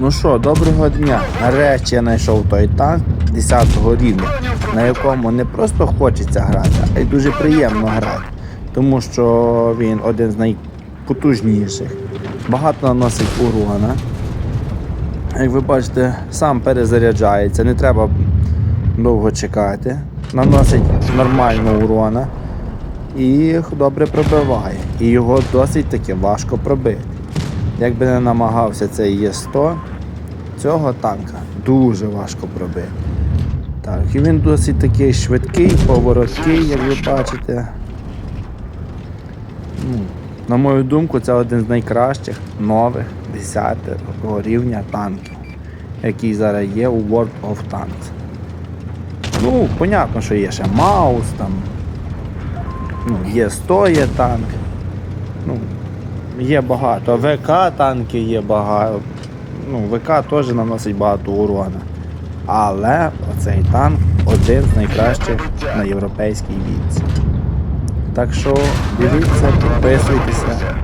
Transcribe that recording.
Ну що, доброго дня. Нарешті я знайшов той танк 10 рівня, на якому не просто хочеться грати, а й дуже приємно грати. Тому що він один з найпотужніших, багато наносить урона. Як ви бачите, сам перезаряджається, не треба довго чекати. Наносить нормально урона і добре пробиває. І його досить таки важко пробити. Як би не намагався цей Є100, цього танка дуже важко пробити. Так, і він досить такий швидкий, повороткий, як ви бачите. Ну, на мою думку, це один з найкращих нових 10 рівня танків, який зараз є у World of Tanks. Ну, понятно, що є ще Маус, там, ну, є 100 є танк. Ну, є багато. ВК танки є багато. Ну, ВК теж наносить багато урона. Але оцей танк один з найкращих на європейській війці. Так що дивіться, підписуйтеся.